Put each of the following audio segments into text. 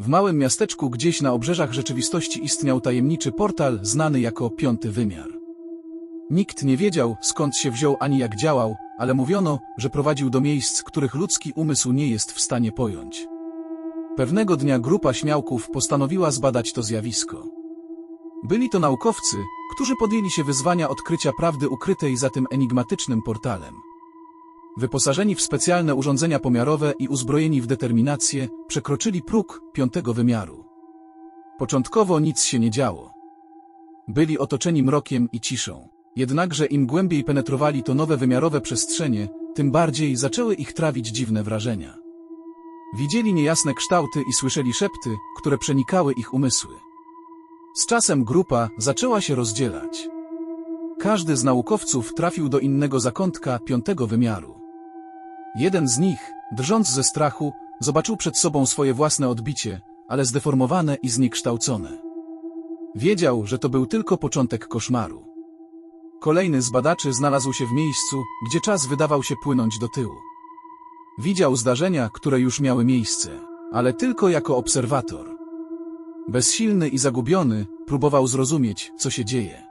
W małym miasteczku gdzieś na obrzeżach rzeczywistości istniał tajemniczy portal znany jako piąty wymiar. Nikt nie wiedział, skąd się wziął ani jak działał, ale mówiono, że prowadził do miejsc, których ludzki umysł nie jest w stanie pojąć. Pewnego dnia grupa śmiałków postanowiła zbadać to zjawisko. Byli to naukowcy, którzy podjęli się wyzwania odkrycia prawdy ukrytej za tym enigmatycznym portalem. Wyposażeni w specjalne urządzenia pomiarowe i uzbrojeni w determinację, przekroczyli próg piątego wymiaru. Początkowo nic się nie działo. Byli otoczeni mrokiem i ciszą. Jednakże im głębiej penetrowali to nowe wymiarowe przestrzenie, tym bardziej zaczęły ich trawić dziwne wrażenia. Widzieli niejasne kształty i słyszeli szepty, które przenikały ich umysły. Z czasem grupa zaczęła się rozdzielać. Każdy z naukowców trafił do innego zakątka piątego wymiaru. Jeden z nich, drżąc ze strachu, zobaczył przed sobą swoje własne odbicie, ale zdeformowane i zniekształcone. Wiedział, że to był tylko początek koszmaru. Kolejny z badaczy znalazł się w miejscu, gdzie czas wydawał się płynąć do tyłu. Widział zdarzenia, które już miały miejsce, ale tylko jako obserwator. Bezsilny i zagubiony, próbował zrozumieć, co się dzieje.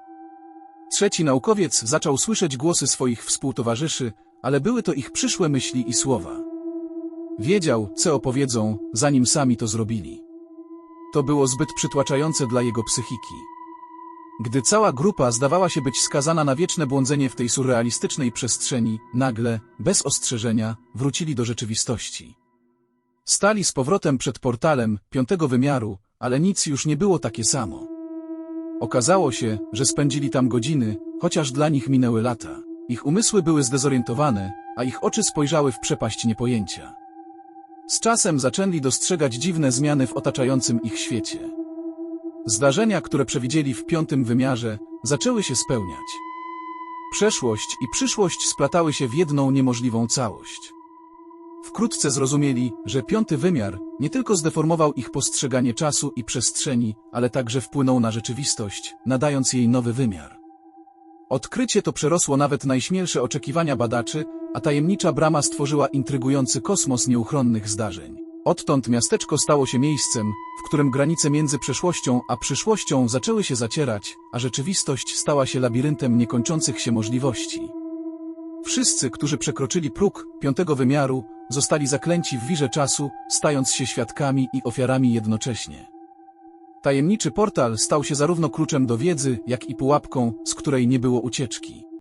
Trzeci naukowiec zaczął słyszeć głosy swoich współtowarzyszy, ale były to ich przyszłe myśli i słowa. Wiedział, co opowiedzą, zanim sami to zrobili. To było zbyt przytłaczające dla jego psychiki. Gdy cała grupa zdawała się być skazana na wieczne błądzenie w tej surrealistycznej przestrzeni, nagle, bez ostrzeżenia, wrócili do rzeczywistości. Stali z powrotem przed portalem piątego wymiaru, ale nic już nie było takie samo. Okazało się, że spędzili tam godziny, chociaż dla nich minęły lata. Ich umysły były zdezorientowane, a ich oczy spojrzały w przepaść niepojęcia. Z czasem zaczęli dostrzegać dziwne zmiany w otaczającym ich świecie. Zdarzenia, które przewidzieli w piątym wymiarze, zaczęły się spełniać. Przeszłość i przyszłość splatały się w jedną niemożliwą całość. Wkrótce zrozumieli, że piąty wymiar nie tylko zdeformował ich postrzeganie czasu i przestrzeni, ale także wpłynął na rzeczywistość, nadając jej nowy wymiar. Odkrycie to przerosło nawet najśmielsze oczekiwania badaczy, a tajemnicza brama stworzyła intrygujący kosmos nieuchronnych zdarzeń. Odtąd miasteczko stało się miejscem, w którym granice między przeszłością a przyszłością zaczęły się zacierać, a rzeczywistość stała się labiryntem niekończących się możliwości. Wszyscy, którzy przekroczyli próg piątego wymiaru, zostali zaklęci w wirze czasu, stając się świadkami i ofiarami jednocześnie. Tajemniczy portal stał się zarówno kluczem do wiedzy, jak i pułapką, z której nie było ucieczki.